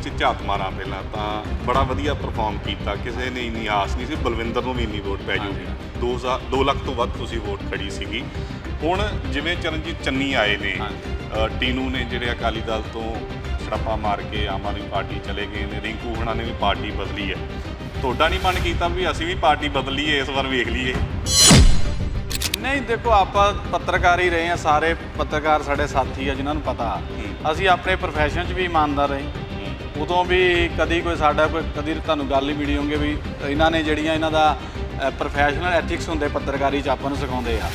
ਚ ਝਾਤ ਮਾਰਾਂ ਪਹਿਲਾਂ ਤਾਂ ਬੜਾ ਵਧੀਆ ਪਰਫਾਰਮ ਕੀਤਾ। ਕਿਸੇ ਨੇ ਇੰਨੀ ਆਸ ਨਹੀਂ ਸੀ ਬਲਵਿੰਦਰ ਨੂੰ ਵੀ ਇੰਨੀ ਵੋਟ ਪੈ ਜੂਗੀ। 2 ਲੱਖ ਤੋਂ ਵੱਧ ਤੁਸੀਂ ਵੋਟ ਖੜੀ ਸੀਗੀ। ਹੁਣ ਜਿਵੇਂ ਚਰਨਜੀਤ ਚੰਨੀ ਆਏ ਨੇ ਟੀਨੂ ਨੇ ਜਿਹੜੇ ਅਕਾਲੀ ਦਲ ਤੋਂ ਛੜਾਪਾ ਮਾਰ ਕੇ ਆਮ ਆਦਮੀ ਪਾਰਟੀ ਚਲੇ ਗਏ ਨੇ ਰਿੰਕੂ ਹੁਣਾਂ ਨੇ ਵੀ ਪਾਰਟੀ ਬਦਲੀ ਹੈ। ਤੁਹਾਡਾ ਨਹੀਂ ਮਨ ਕੀਤਾ ਵੀ ਅਸੀਂ ਵੀ ਪਾਰਟੀ ਬਦਲੀਏ ਇਸ ਵਾਰ ਵੇਖ ਲਈਏ? ਨਹੀਂ ਦੇਖੋ ਆਪਾਂ ਪੱਤਰਕਾਰ ਹੀ ਰਹੇ ਆ ਸਾਰੇ ਪੱਤਰਕਾਰ ਸਾਡੇ ਸਾਥੀ ਆ ਜਿਨ੍ਹਾਂ ਨੂੰ ਪਤਾ। ਅਸੀਂ ਆਪਣੇ profession 'ਚ ਵੀ ਇਮਾਨਦਾਰ ਰਹੇ। ਉਦੋਂ ਵੀ ਕਦੀ ਕੋਈ ਸਾਡਾ ਕੋਈ, ਕਦੀ ਤੁਹਾਨੂੰ ਗੱਲ ਹੀ ਮਿਲੀ ਹੋਊਗੀ ਵੀ ਇਹਨਾਂ ਨੇ ਜਿਹੜੀਆਂ ਇਹਨਾਂ ਦਾ ਪ੍ਰੋਫੈਸ਼ਨਲ ਐਥਿਕਸ ਹੁੰਦੇ ਪੱਤਰਕਾਰੀ 'ਚ ਆਪਾਂ ਨੂੰ ਸਿਖਾਉਂਦੇ ਆ।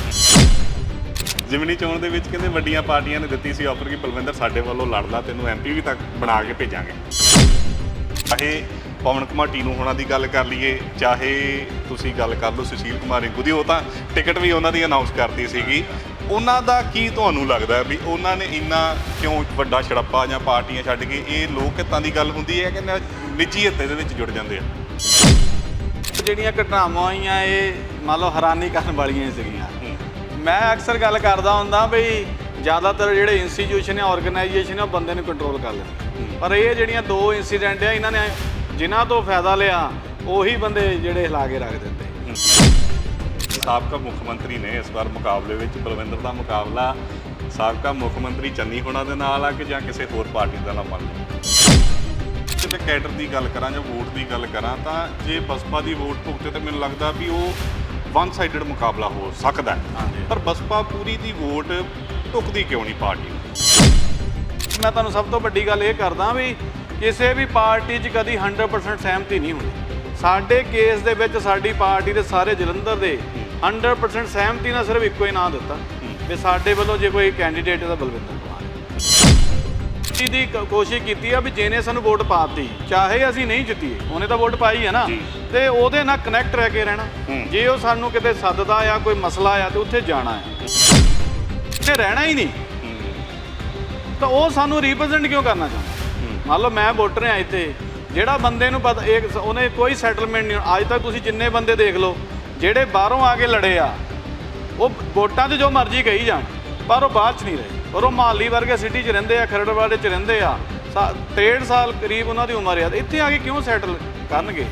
ਜਿਮਨੀ ਚੋਣ ਦੇ ਵਿੱਚ ਕਹਿੰਦੇ ਵੱਡੀਆਂ ਪਾਰਟੀਆਂ ਨੇ ਦਿੱਤੀ ਸੀ ਆਫਰ ਕਿ ਬਲਵਿੰਦਰ ਸਾਡੇ ਵੱਲੋਂ ਲੜਦਾ ਤੈਨੂੰ ਐਮਪੀ ਵੀ ਤੱਕ ਬਣਾ ਕੇ ਭੇਜਾਂਗੇ। ਚਾਹੇ ਪਵਨ ਕੁਮਾਰ ਨੂੰ ਹੋਣਾ ਦੀ ਗੱਲ ਕਰ ਲਈਏ, ਚਾਹੇ ਤੁਸੀਂ ਗੱਲ ਕਰ ਲਓ ਸੁਸ਼ੀਲ ਕੁਮਾਰ ਰਿੰਕੂ ਦੀ, ਉਹ ਤਾਂ ਟਿਕਟ ਵੀ ਉਹਨਾਂ ਦੀ ਅਨਾਉਂਸ ਕਰਤੀ ਸੀਗੀ। ਉਹਨਾਂ ਦਾ ਕੀ ਤੁਹਾਨੂੰ ਲੱਗਦਾ ਹੈ ਵੀ ਉਹਨਾਂ ਨੇ ਇੰਨਾ ਕਿਉਂ ਵੱਡਾ ਛੜੱਪਾ ਜਾਂ ਪਾਰਟੀਆਂ ਛੱਡ ਕੇ ਇਹ ਲੋਕ ਹਿੱਤਾਂ ਦੀ ਗੱਲ ਹੁੰਦੀ ਹੈ ਕਿ ਨਾ ਨਿੱਜੀ ਹਿੱਤੇ ਦੇ ਵਿੱਚ ਜੁੜ ਜਾਂਦੇ ਆ? ਜਿਹੜੀਆਂ ਘਟਨਾਵਾਂ ਹੋਈਆਂ ਇਹ ਮੰਨ ਲਓ ਹੈਰਾਨੀ ਕਰਨ ਵਾਲੀਆਂ ਹੀ ਸੀਗੀਆਂ। ਮੈਂ ਅਕਸਰ ਗੱਲ ਕਰਦਾ ਹੁੰਦਾ ਵੀ ਜ਼ਿਆਦਾਤਰ ਜਿਹੜੇ ਇੰਸਟੀਚਿਊਸ਼ਨ ਆ ਆਰਗੇਨਾਈਜੇਸ਼ਨ ਆ ਉਹ ਬੰਦੇ ਨੂੰ ਕੰਟਰੋਲ ਕਰ ਲੈਂਦੇ ਪਰ ਇਹ ਜਿਹੜੀਆਂ ਦੋ ਇਨਸੀਡੈਂਟ ਆ ਇਹਨਾਂ ਨੇ ਜਿਨ੍ਹਾਂ ਤੋਂ ਫਾਇਦਾ ਲਿਆ ਉਹੀ ਬੰਦੇ ਜਿਹੜੇ ਹਿਲਾ ਕੇ ਰੱਖ ਦਿੰਦੇ ਸਾਬਕਾ ਮੁੱਖ ਮੰਤਰੀ ਨੇ ਇਸ ਵਾਰ ਮੁਕਾਬਲੇ ਵਿੱਚ ਬਲਵਿੰਦਰ ਦਾ ਮੁਕਾਬਲਾ ਸਾਬਕਾ ਮੁੱਖ ਮੰਤਰੀ ਚੰਨੀ ਹੋਣਾ ਦੇ ਨਾਲ ਆ ਕਿ ਜਾਂ ਕਿਸੇ ਹੋਰ ਪਾਰਟੀ ਦਾ ਨਾਲ ਮੰਨ ਤੇ ਕੈਡਰ ਦੀ ਗੱਲ ਕਰਾਂ ਜਾਂ ਵੋਟ ਦੀ ਗੱਲ ਕਰਾਂ ਤਾਂ ਜੇ ਬਸਪਾ ਦੀ ਵੋਟ ਭੁਗਤੇ ਤਾਂ ਮੈਨੂੰ ਲੱਗਦਾ ਵੀ ਉਹ ਵਨ ਸਾਈਡਡ ਮੁਕਾਬਲਾ ਹੋ ਸਕਦਾ ਹੈ। ਪਰ ਬਸਪਾ ਪੂਰੀ ਦੀ ਵੋਟ ਢੁਕਦੀ ਕਿਉਂ ਨਹੀਂ ਪਾਰਟੀ ਮੈਂ ਤੁਹਾਨੂੰ ਸਭ ਤੋਂ ਵੱਡੀ ਗੱਲ ਇਹ ਕਰਦਾ ਵੀ ਕਿਸੇ ਵੀ ਪਾਰਟੀ 'ਚ ਕਦੀ 100% ਸਹਿਮਤੀ ਨਹੀਂ ਹੁੰਦੀ। ਸਾਡੇ ਕੇਸ ਦੇ ਵਿੱਚ ਸਾਡੀ ਪਾਰਟੀ ਦੇ ਸਾਰੇ ਜਲੰਧਰ ਦੇ 100% ਸਹਿਮਤੀ ਨਾਲ ਸਿਰਫ ਇੱਕੋ ਹੀ ਨਾਂ ਦਿੱਤਾ ਵੀ ਸਾਡੇ ਵੱਲੋਂ ਜੇ ਕੋਈ ਕੈਂਡੀਡੇਟ ਹੈ ਤਾਂ ਬਲਵਿੰਦਰ ਕੁਮਾਰ ਹੈ। ਦੀ ਕ- ਕੋਸ਼ਿਸ਼ ਕੀਤੀ ਆ ਵੀ ਜਿਹਨੇ ਸਾਨੂੰ ਵੋਟ ਪਾਤੀ ਚਾਹੇ ਅਸੀਂ ਨਹੀਂ ਜਿੱਤੀਏ ਉਹਨੇ ਤਾਂ ਵੋਟ ਪਾਈ ਹੈ ਨਾ। ਜੀ। ਤੇ ਉਹਦੇ ਨਾਲ ਕਨੈਕਟ ਰਹਿ ਕੇ ਰਹਿਣਾ। ਜੇ ਉਹ ਸਾਨੂੰ ਕਿਤੇ ਸੱਦਦਾ ਆ ਕੋਈ ਮਸਲਾ ਆ ਤੇ ਉੱਥੇ ਜਾਣਾ ਹੈ। ਤੇ ਰਹਿਣਾ ਹੀ ਨਹੀਂ। ਤਾਂ ਉਹ ਸਾਨੂੰ ਰਿਪਰੈਜ਼ੈਂਟ ਕਿਉਂ ਕਰਨਾ ਚਾਹੁੰਦਾ? ਮੰਨ ਲਓ ਮੈਂ ਵੋਟਰ ਹਾਂ ਇੱਥੇ। ਜਿਹੜਾ ਬੰਦੇ ਨੂੰ ਪਤਾ ਉਹਨੇ ਕੋਈ ਸੈਟਲਮੈਂਟ ਨਹੀਂ ਅੱਜ ਤੱਕ ਤੁਸੀਂ ਜਿੰਨੇ ਬੰਦੇ ਦੇਖ ਲਓ ਜਿਹੜੇ ਬਾਹਰੋਂ ਆ ਕੇ ਲੜੇ ਆ, ਉਹ ਵੋਟਾਂ 'ਚ ਜੋ ਮਰਜ਼ੀ ਕਹੀ ਜਾਣ, ਪਰ ਉਹ ਬਾਅਦ 'ਚ ਨਹੀਂ ਰਹੇ। ਔਰ ਉਹ ਮਾਲੀ ਵਰਗੇ ਸਿਟੀ 'ਚ ਰਹਿੰਦੇ ਆ ਖਰੜਵਾੜੇ 'ਚ ਰਹਿੰਦੇ ਆ, ਸਾ- 63 ਸਾਲ ਕਰੀਬ ਉਹਨਾਂ ਦੀ ਉਮਰ ਆ। ਤੇ ਇੱਥੇ ਆ ਕੇ ਕਿਉਂ ਸੈਟਲ ਕਰਨਗੇ?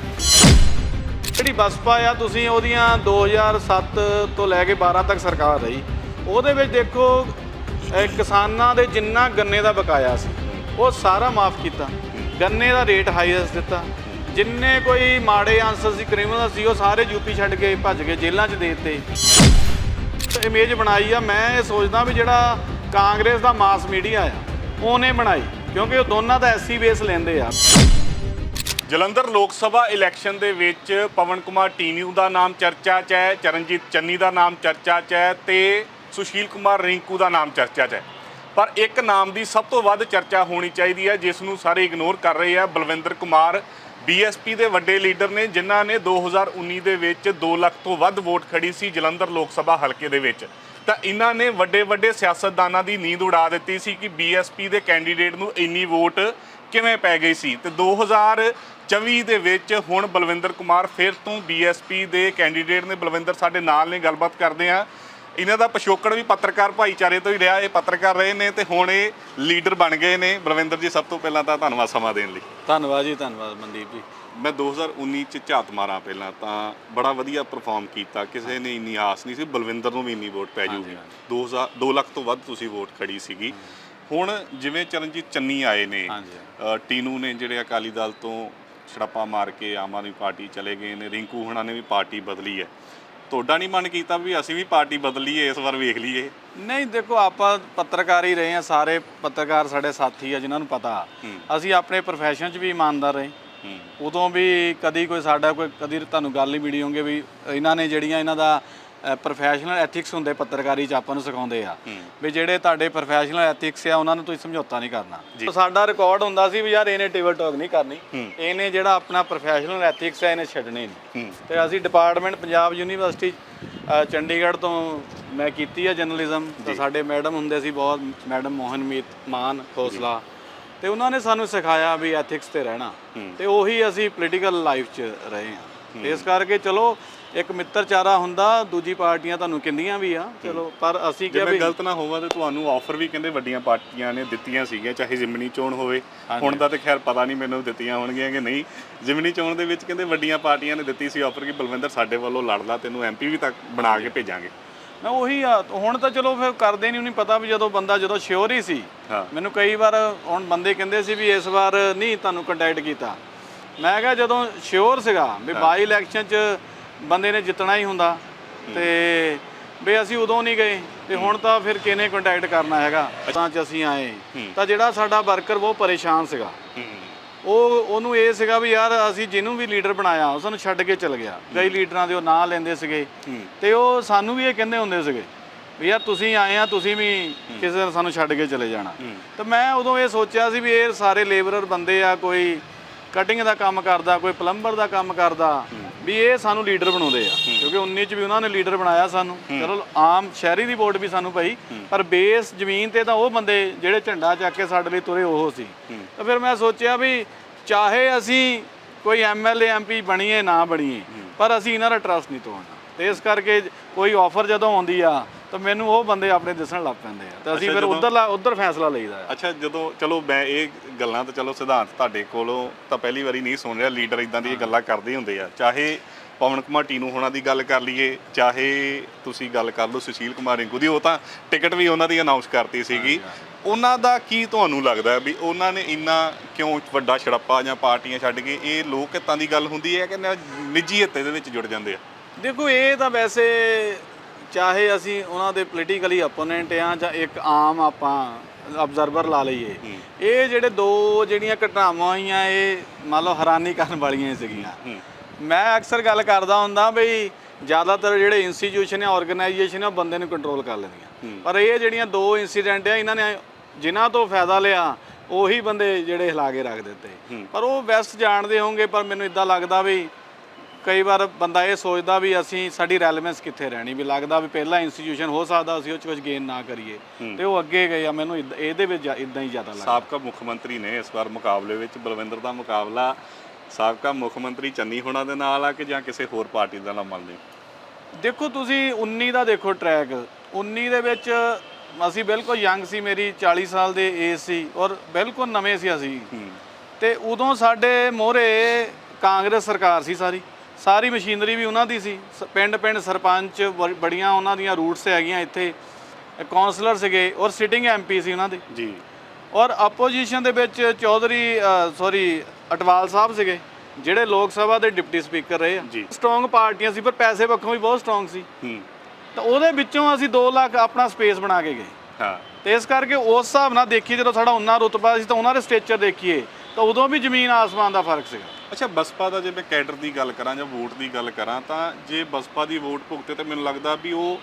ਜਿਹੜੀ ਬਸਪਾ ਆ, ਤੁਸੀਂ ਉਹਦੀਆਂ 2007 ਤੋਂ ਲੈ ਕੇ 12 ਤੱਕ ਸਰਕਾਰ ਰਹੀ। ਉਹਦੇ ਵਿੱਚ ਦੇਖੋ ਕਿਸਾਨਾਂ ਦੇ ਜਿੰਨਾ ਗੰਨੇ ਦਾ ਬਕਾਇਆ ਸੀ, ਉਹ ਸਾਰਾ ਮਾਫ ਕੀਤਾ। ਗੰਨੇ ਦਾ ਰੇਟ ਹਾਈਐਸਟ ਦਿੱਤਾ। ਜਿੰਨੇ ਕੋਈ ਮਾੜੇ ਆਨਸਰ ਸੀ ਕ੍ਰਿਮੀਨਲ ਸੀ, ਉਹ ਸਾਰੇ ਯੂਪੀ ਛੱਡ ਕੇ ਭੱਜ ਕੇ ਜੇਲ੍ਹਾਂ 'ਚ ਦੇ ਦਿੱਤੇ ਇਮੇਜ ਬਣਾਈ ਆ, ਮੈਂ ਇਹ ਸੋਚਦਾ ਵੀ ਜਿਹੜਾ ਕਾਂਗਰਸ ਦਾ ਮਾਸ ਮੀਡੀਆ ਆ, ਉਹਨੇ ਬਣਾਈ, ਕਿਉਂਕਿ ਉਹ ਦੋਨਾਂ ਦਾ ਐਸੀ ਬੇਸ ਲੈਂਦੇ ਆ। ਜਲੰਧਰ ਲੋਕ ਸਭਾ ਇਲੈਕਸ਼ਨ ਦੇ ਵਿੱਚ ਪਵਨ ਕੁਮਾਰ ਟੀਨਿਊ ਦਾ ਨਾਮ ਚਰਚਾ 'ਚ ਹੈ, ਚਰਨਜੀਤ ਚੰਨੀ ਦਾ ਨਾਮ ਚਰਚਾ 'ਚ ਹੈ ਤੇ ਸੁਸ਼ੀਲ ਕੁਮਾਰ ਰਿੰਕੂ ਦਾ ਨਾਮ ਚਰਚਾ 'ਚ ਹੈ। ਪਰ ਇੱਕ ਨਾਮ ਦੀ ਸਭ ਤੋਂ ਵੱਧ ਚਰਚਾ ਹੋਣੀ ਚਾਹੀਦੀ ਹੈ, ਜਿਸ ਨੂੰ ਸਾਰੇ ਇਗਨੋਰ ਕਰ ਰਹੇ ਆ ਬਲਵਿੰਦਰ ਕੁਮਾਰ। ਬੀਐਸਪੀ ਦੇ ਵੱਡੇ ਲੀਡਰ ਨੇ, ਜਿਨ੍ਹਾਂ ਨੇ 2019 ਦੇ ਵਿੱਚ 2 ਲੱਖ ਤੋਂ ਵੱਧ ਵੋਟ ਖੜੀ ਸੀ ਜਲੰਧਰ ਲੋਕ ਸਭਾ ਹਲਕੇ ਦੇ ਵਿੱਚ। ਤਾਂ ਇਹਨਾਂ ਨੇ ਵੱਡੇ ਵੱਡੇ ਸਿਆਸਤਦਾਨਾਂ ਦੀ ਨੀਂਦ ਉਡਾ ਦਿੱਤੀ ਸੀ ਕਿ ਬੀਐਸਪੀ ਦੇ ਕੈਂਡੀਡੇਟ ਨੂੰ ਇੰਨੀ ਵੋਟ ਕਿਵੇਂ ਪੈ ਗਈ ਸੀ। ਤੇ 2024 ਦੇ ਵਿੱਚ ਹੁਣ ਬਲਵਿੰਦਰ ਕੁਮਾਰ ਫਿਰ ਤੋਂ ਬੀਐਸਪੀ ਦੇ ਕੈਂਡੀਡੇਟ ਨੇ। ਬਲਵਿੰਦਰ, ਸਾਡੇ ਨਾਲ ਨੇ, ਗੱਲਬਾਤ ਕਰਦੇ ਆ ਇਹਨਾਂ ਦਾ ਪਿਛੋਕੜ ਵੀ ਪੱਤਰਕਾਰ ਭਾਈਚਾਰੇ ਤੋਂ ਹੀ ਰਿਹਾ ਇਹ ਪੱਤਰਕਾਰ ਰਹੇ ਨੇ ਤੇ ਹੁਣ ਇਹ ਲੀਡਰ ਬਣ ਗਏ ਨੇ। ਬਲਵਿੰਦਰ ਜੀ ਸਭ ਤੋਂ ਪਹਿਲਾਂ ਤਾਂ ਧੰਨਵਾਦ ਸਮਾਂ ਦੇਣ ਲਈ। ਧੰਨਵਾਦ ਜੀ ਧੰਨਵਾਦ ਮਨਦੀਪ ਜੀ। ਮੈਂ 2019 ਚ ਝਾਤ ਮਾਰਾਂ ਪਹਿਲਾਂ ਤਾਂ ਬੜਾ ਵਧੀਆ ਪਰਫਾਰਮ ਕੀਤਾ। ਕਿਸੇ ਨੇ ਇੰਨੀ ਆਸ ਨਹੀਂ ਸੀ ਬਲਵਿੰਦਰ ਨੂੰ ਵੀ ਇੰਨੀ ਵੋਟ ਪੈ ਜੂਗੀ। 2000 2 ਲੱਖ ਤੋਂ ਵੱਧ ਤੁਸੀਂ ਵੋਟ ਖੜੀ ਸੀਗੀ। ਹੁਣ ਜਿਵੇਂ ਚਰਨਜੀਤ ਚੰਨੀ ਆਏ ਨੇ ਟੀਨੂ ਨੇ ਜਿਹੜੇ ਅਕਾਲੀ ਦਲ ਤੋਂ ਛੜਾਪਾ ਮਾਰ ਕੇ ਆਮ ਆਦਮੀ ਪਾਰਟੀ ਚਲੇ ਗਏ ਨੇ ਰਿੰਕੂ ਹੁਣਾਂ ਨੇ ਵੀ ਪਾਰਟੀ ਬਦਲੀ ਹੈ। ਤੁਹਾਡਾ ਨਹੀਂ ਮਨ ਕੀਤਾ ਵੀ ਅਸੀਂ ਵੀ ਪਾਰਟੀ ਬਦਲੀਏ ਇਸ ਵਾਰ ਵੇਖ ਲਈਏ। ਨਹੀਂ ਦੇਖੋ ਆਪਾਂ ਪੱਤਰਕਾਰ ਹੀ ਰਹੇ ਆ ਸਾਰੇ ਪੱਤਰਕਾਰ ਸਾਡੇ ਸਾਥੀ ਆ ਜਿਨ੍ਹਾਂ ਨੂੰ ਪਤਾ। ਅਸੀਂ ਆਪਣੇ profession 'ਚ ਵੀ ਇਮਾਨਦਾਰ ਰਹੇ। ਉਦੋਂ ਵੀ ਕਦੀ ਕੋਈ ਸਾਡਾ ਕੋਈ ਕਦੀ ਤੁਹਾਨੂੰ ਗੱਲ ਹੀ ਮਿਲੀ ਹੋਊਗੀ ਵੀ ਇਹਨਾਂ ਨੇ ਜਿਹੜੀਆਂ ਇਹਨਾਂ ਦਾ ਪ੍ਰੋਫੈਸ਼ਨਲ ਐਥਿਕਸ ਹੁੰਦੇ ਪੱਤਰਕਾਰੀ 'ਚ ਆਪਾਂ ਨੂੰ ਸਿਖਾਉਂਦੇ ਆ। ਵੀ ਜਿਹੜੇ ਤੁਹਾਡੇ ਪ੍ਰੋਫੈਸ਼ਨਲ ਐਥਿਕਸ ਆ ਉਹਨਾਂ ਨੂੰ ਤੁਸੀਂ ਸਮਝੌਤਾ ਨਹੀਂ ਕਰਨਾ। ਸਾਡਾ ਰਿਕਾਰਡ ਹੁੰਦਾ ਸੀ ਵੀ ਯਾਰ ਇਹਨੇ ਟੇਬਲ ਟਾਕ ਨਹੀਂ ਕਰਨੀ। ਇਹਨੇ ਜਿਹੜਾ ਆਪਣਾ ਪ੍ਰੋਫੈਸ਼ਨਲ ਐਥਿਕਸ ਹੈ ਇਹਨੇ ਛੱਡਣੇ ਨਹੀਂ। ਤੇ ਅਸੀਂ ਡਿਪਾਰਟਮੈਂਟ ਪੰਜਾਬ ਯੂਨੀਵਰਸਿਟੀ ਚੰਡੀਗੜ੍ਹ ਤੋਂ ਮੈਂ ਕੀਤੀ ਆ ਜਰਨਲਿਜ਼ਮ ਤਾਂ ਸਾਡੇ ਮੈਡਮ ਹੁੰਦੇ ਸੀ ਬਹੁਤ ਮੈਡਮ ਮੋਹਨਮੀਤ ਮਾਨ ਖੋਸਲਾ। ਤੇ ਉਹਨਾਂ ਨੇ ਸਾਨੂੰ ਸਿਖਾਇਆ ਵੀ ਐਥਿਕਸ ਤੇ ਰਹਿਣਾ। ਤੇ ਉਹੀ ਅਸੀਂ ਪੋਲੀਟੀਕਲ ਲਾਈਫ 'ਚ ਰਹੇ ਹਾਂ। ਇਸ ਕਰਕੇ ਚਲੋ ਇੱਕ ਮਿੱਤਰਚਾਰਾ ਹੁੰਦਾ ਦੂਜੀ ਪਾਰਟੀਆਂ ਤੁਹਾਨੂੰ ਕਿੰਦੀਆਂ ਵੀ ਆ। ਚਲੋ ਪਰ ਅਸੀਂ ਜੇ ਕਿਹਾ ਮੈਂ ਵੀ ਗਲਤ ਨਾ ਹੋਵਾਂ ਤੇ ਤੁਹਾਨੂੰ ਆਫਰ ਵੀ ਕਹਿੰਦੇ ਵੱਡੀਆਂ ਪਾਰਟੀਆਂ ਨੇ ਦਿੱਤੀਆਂ ਸੀਗੀਆਂ ਚਾਹੇ ਜ਼ਿਮਨੀ ਚੋਣ ਹੋਵੇ। ਹੁਣ ਦਾ ਤੇ ਖੈਰ ਪਤਾ ਨਹੀਂ ਮੈਨੂੰ ਦਿੱਤੀਆਂ ਹੋਣਗੀਆਂ ਕਿ ਨਹੀਂ। ਜ਼ਿਮਨੀ ਚੋਣ ਦੇ ਵਿੱਚ ਕਹਿੰਦੇ ਵੱਡੀਆਂ ਪਾਰਟੀਆਂ ਨੇ ਦਿੱਤੀ ਸੀ ਆਫਰ ਕਿ ਬਲਵਿੰਦਰ ਸਾਡੇ ਵੱਲੋਂ ਲੜ ਲਾ ਤੈਨੂੰ ਐਮਪੀ ਵੀ ਤੱਕ ਬਣਾ ਕੇ ਭੇਜਾਂਗੇ। ਮੈਂ ਉਹੀ ਆ ਹੁਣ ਤਾਂ ਚਲੋ ਫਿਰ ਕਰਦੇ ਨਹੀਂ ਉਹਨੂੰ ਪਤਾ ਵੀ ਜਦੋਂ ਬੰਦਾ ਜਦੋਂ ਸ਼ਿਓਰ ਹੀ ਸੀ। ਹਾਂ। ਮੈਨੂੰ ਕਈ ਵਾਰ ਹੁਣ ਬੰਦੇ ਕਹਿੰਦੇ ਸੀ ਵੀ ਇਸ ਵਾਰ ਨਹੀਂ ਤੁਹਾਨੂੰ ਕੰਟੈਕਟ ਕੀਤਾ। ਮੈਂ ਕਿਹਾ ਜਦੋਂ ਸ਼ਿਓਰ ਸੀਗਾ ਵੀ ਬਾਈ ਇਲੈਕਸ਼ਨ 'ਚ ਬੰਦੇ ਨੇ ਜਿੱਤਣਾ ਹੀ ਹੁੰਦਾ ਤੇ ਵੀ ਅਸੀਂ ਉਦੋਂ ਨਹੀਂ ਗਏ ਤੇ ਹੁਣ ਤਾਂ ਫਿਰ ਕਿਹਨੇ ਕੰਟੈਕਟ ਕਰਨਾ ਹੈਗਾ? ਤਾਂ 'ਚ ਅਸੀਂ ਆਏ। ਤਾਂ ਜਿਹੜਾ ਸਾਡਾ ਵਰਕਰ ਬਹੁਤ ਪਰੇਸ਼ਾਨ ਸੀਗਾ। ਉਹ ਉਹਨੂੰ ਇਹ ਸੀਗਾ ਵੀ ਯਾਰ ਅਸੀਂ ਜਿਹਨੂੰ ਵੀ ਲੀਡਰ ਬਣਾਇਆ ਉਹ ਸਾਨੂੰ ਛੱਡ ਕੇ ਚਲ ਗਿਆ। ਕਈ ਲੀਡਰਾਂ ਦੇ ਉਹ ਨਾਂ ਲੈਂਦੇ ਸੀਗੇ। ਤੇ ਉਹ ਸਾਨੂੰ ਵੀ ਇਹ ਕਹਿੰਦੇ ਹੁੰਦੇ ਸੀਗੇ ਵੀ ਯਾਰ ਤੁਸੀਂ ਆਏ ਆ ਤੁਸੀਂ ਵੀ ਕਿਸੇ ਦਿਨ ਸਾਨੂੰ ਛੱਡ ਕੇ ਚਲੇ ਜਾਣਾ। ਤੇ ਮੈਂ ਉਦੋਂ ਇਹ ਸੋਚਿਆ ਸੀ ਵੀ ਇਹ ਸਾਰੇ ਲੇਬਰਰ ਬੰਦੇ ਆ ਕੋਈ ਕਟਿੰਗ ਦਾ ਕੰਮ ਕਰਦਾ ਕੋਈ ਪਲੰਬਰ ਦਾ ਕੰਮ ਕਰਦਾ। ਵੀ ਇਹ ਸਾਨੂੰ ਲੀਡਰ ਬਣਾਉਂਦੇ ਆ। ਕਿਉਂਕਿ 19 ਚ ਵੀ ਉਹਨਾਂ ਨੇ ਲੀਡਰ ਬਣਾਇਆ ਸਾਨੂੰ। ਚਲੋ ਆਮ ਸ਼ਹਿਰੀ ਦੀ ਵੋਟ ਵੀ ਸਾਨੂੰ ਪਈ। ਪਰ ਬੇਸ ਜ਼ਮੀਨ ਤੇ ਤਾਂ ਉਹ ਬੰਦੇ ਜਿਹੜੇ ਝੰਡਾ ਚੱਕ ਕੇ ਸਾਡੇ ਲਈ ਤੁਰੇ ਉਹ ਸੀ। ਤਾਂ ਫਿਰ ਮੈਂ ਸੋਚਿਆ ਵੀ ਚਾਹੇ ਅਸੀਂ ਕੋਈ ਐਮਐਲਏ ਐਮਪੀ ਬਣੀਏ ਨਾ ਬਣੀਏ ਪਰ ਅਸੀਂ ਇਹਨਾਂ ਦਾ ਟਰਸਟ ਨਹੀਂ ਤੋੜਨਾ ਤੇ ਇਸ ਕਰਕੇ ਕੋਈ ਆਫਰ ਜਦੋਂ ਆਉਂਦੀ ਆ ਤਾਂ ਮੈਨੂੰ ਉਹ ਬੰਦੇ ਆਪਣੇ ਦਿਸਣ ਲੱਗ ਪੈਂਦੇ ਆ। ਤੇ ਅਸੀਂ ਫਿਰ ਉਧਰ ਉਧਰ ਫੈਸਲਾ ਲਈਦਾ ਆ। ਅੱਛਾ ਜਦੋਂ ਚਲੋ ਮੈਂ ਇਹ ਗੱਲਾਂ ਤਾਂ ਚਲੋ ਸਿਧਾਂਤ ਤੁਹਾਡੇ ਕੋਲੋਂ ਤਾਂ ਪਹਿਲੀ ਵਾਰੀ ਨਹੀਂ ਸੁਣ ਰਿਹਾ ਲੀਡਰ ਇਦਾਂ ਦੀਆਂ ਗੱਲਾਂ ਕਰਦੇ ਹੁੰਦੇ ਆ। ਚਾਹੇ ਪਵਨ ਕੁਮਾਰ ਟੀਨੂ ਹੋਣਾ ਦੀ ਗੱਲ ਕਰ ਲਈਏ ਚਾਹੇ ਤੁਸੀਂ ਗੱਲ ਕਰ ਲਓ ਸੁਸ਼ੀਲ ਕੁਮਾਰ ਰਿੰਕੂ ਦੀ ਉਹ ਤਾਂ ਟਿਕਟ ਵੀ ਉਹਨਾਂ ਦੀ ਅਨਾਉਂਸ ਕਰਤੀ ਸੀਗੀ। ਉਹਨਾਂ ਦਾ ਕੀ ਤੁਹਾਨੂੰ ਲੱਗਦਾ ਵੀ ਉਹਨਾਂ ਨੇ ਇੰਨਾ ਕਿਉਂ ਵੱਡਾ ਛੜੱਪਾ ਜਾਂ ਪਾਰਟੀਆਂ ਛੱਡ ਕੇ ਇਹ ਲੋਕ ਹਿੱਤਾਂ ਦੀ ਗੱਲ ਹੁੰਦੀ ਹੈ ਕਿ ਨਿੱਜੀ ਹਿੱਤੇ ਦੇ ਵਿੱਚ ਜੁੜ ਜਾਂਦੇ ਆ? ਦੇਖੋ ਇਹ ਤਾਂ ਵੈਸੇ ਚਾਹੇ ਅਸੀਂ ਉਹਨਾਂ ਦੇ ਪੋਲੀਟੀਕਲੀ ਆਪੋਨੈਂਟ ਆ ਜਾਂ ਇੱਕ ਆਮ ਆਪਾਂ ਅਬਜ਼ਰਵਰ ਲਾ ਲਈਏ ਇਹ ਜਿਹੜੇ ਦੋ ਜਿਹੜੀਆਂ ਘਟਨਾਵਾਂ ਹੋਈਆਂ ਇਹ ਮੰਨ ਲਓ ਹੈਰਾਨੀ ਕਰਨ ਵਾਲੀਆਂ ਸੀਗੀਆਂ। ਮੈਂ ਅਕਸਰ ਗੱਲ ਕਰਦਾ ਹੁੰਦਾ ਬਈ ਜ਼ਿਆਦਾਤਰ ਜਿਹੜੇ ਇੰਸਟੀਟਿਊਸ਼ਨ ਆ ਆਰਗੇਨਾਈਜੇਸ਼ਨ ਆ ਬੰਦੇ ਨੂੰ ਕੰਟਰੋਲ ਕਰ ਲੈਂਦੀਆਂ। ਪਰ ਇਹ ਜਿਹੜੀਆਂ ਦੋ ਇਨਸੀਡੈਂਟ ਆ ਇਹਨਾਂ ਨੇ ਜਿਨ੍ਹਾਂ ਤੋਂ ਫਾਇਦਾ ਲਿਆ ਉਹੀ ਬੰਦੇ ਜਿਹੜੇ ਹਿਲਾ ਕੇ ਰੱਖ ਦਿੱਤੇ। ਪਰ ਉਹ ਬੈਸਟ ਜਾਣਦੇ ਹੋਣਗੇ ਪਰ ਮੈਨੂੰ ਇਦਾਂ ਲੱਗਦਾ ਵੀ ਕਈ ਵਾਰ ਬੰਦਾ ਇਹ ਸੋਚਦਾ ਵੀ ਅਸੀਂ ਸਾਡੀ ਰੈਲੇਵੈਂਸ ਕਿੱਥੇ ਰਹਿਣੀ? ਵੀ ਲੱਗਦਾ ਵੀ ਪਹਿਲਾ ਇੰਸਟੀਟਿਊਸ਼ਨ ਹੋ ਸਕਦਾ ਅਸੀਂ ਉਹ ਚ ਕੁਝ ਗੇਨ ਨਾ ਕਰੀਏ। ਤੇ ਉਹ ਅੱਗੇ ਗਏ ਆ ਮੈਨੂੰ ਇੱਦਾਂ- ਇਹਦੇ ਵਿੱਚ ਇਦਾਂ ਹੀ ਜ਼ਿਆਦਾ ਲੱਗਦਾ। ਸਾਬਕਾ ਮੁੱਖ ਮੰਤਰੀ ਨੇ ਇਸ ਵਾਰ ਮੁਕਾਬਲੇ ਵਿੱਚ ਬਲਵਿੰਦਰ ਦਾ ਮੁਕਾਬਲਾ ਸਾਬਕਾ ਮੁੱਖ ਮੰਤਰੀ ਚੰਨੀ ਹੋਣਾ ਦੇ ਨਾਲ ਆ ਕਿ ਜਾਂ ਕਿਸੇ ਹੋਰ ਪਾਰਟੀ ਦਾ ਨਾਲ ਮੰਨਦੇ ਹੋ? ਦੇਖੋ ਤੁਸੀਂ 19 ਦਾ ਦੇਖੋ ਟਰੈਕ 19 ਦੇ ਵਿੱਚ ਅਸੀਂ ਬਿਲਕੁਲ ਯੰਗ ਸੀ ਮੇਰੀ 40 ਸਾਲ ਦੇ ਏਜ ਸੀ ਔਰ ਬਿਲਕੁਲ ਨਵੇਂ ਸੀ ਅਸੀਂ। ਤੇ ਉਦੋਂ ਸਾਡੇ ਮੋਹਰੇ ਕਾਂਗਰਸ ਸਰਕਾਰ ਸੀ ਸਾਰੀ। ਸਾਰੀ ਮਸ਼ੀਨਰੀ ਵੀ ਉਹਨਾਂ ਦੀ ਸੀ। ਪਿੰਡ ਪਿੰਡ ਸਰਪੰਚ ਬੜੀਆਂ ਉਹਨਾਂ ਦੀਆਂ ਰੂਟਸ ਹੈਗੀਆਂ ਇੱਥੇ। ਕਾਉਂਸਲਰ ਸੀਗੇ ਔਰ ਸਿਟਿੰਗ ਐਮਪੀ ਸੀ ਉਹਨਾਂ ਦੇ। ਜੀ। ਔਰ ਆਪੋਜੀਸ਼ਨ ਦੇ ਵਿੱਚ ਚੌਧਰੀ ਸੌਰੀ ਅਟਵਾਲ ਸਾਹਿਬ ਸੀਗੇ ਜਿਹੜੇ ਲੋਕ ਸਭਾ ਦੇ ਡਿਪਟੀ ਸਪੀਕਰ ਰਹੇ ਆ। ਸਟਰੋਂਗ ਪਾਰਟੀਆਂ ਸੀ ਪਰ ਪੈਸੇ ਪੱਖੋਂ ਵੀ ਬਹੁਤ ਸਟਰੋਂਗ ਸੀ। ਤਾਂ ਉਹਦੇ ਵਿੱਚੋਂ ਅਸੀਂ 2 ਲੱਖ ਆਪਣਾ ਸਪੇਸ ਬਣਾ ਕੇ ਗਏ। ਹਾਂ। ਤੇ ਇਸ ਕਰਕੇ ਉਸ ਹਿਸਾਬ ਨਾਲ ਦੇਖੀਏ ਜਦੋਂ ਸਾਡਾ ਉਹਨਾਂ ਰੁਤਬਾ ਸੀ ਤਾਂ ਉਹਨਾਂ ਦੇ ਸਟੇਚਰ ਦੇਖੀਏ ਤਾਂ ਉਦੋਂ ਵੀ ਜ਼ਮੀਨ ਆਸਮਾਨ ਦਾ ਫ਼ਰਕ ਸੀਗਾ। ਅੱਛਾ ਬਸਪਾ ਦਾ ਜੇ ਮੈਂ ਕੈਡਰ ਦੀ ਗੱਲ ਕਰਾਂ ਜਾਂ ਵੋਟ ਦੀ ਗੱਲ ਕਰਾਂ ਤਾਂ ਜੇ ਬਸਪਾ ਦੀ ਵੋਟ ਭੁਗਤੇ ਤੇ ਮੈਨੂੰ ਲੱਗਦਾ ਵੀ ਉਹ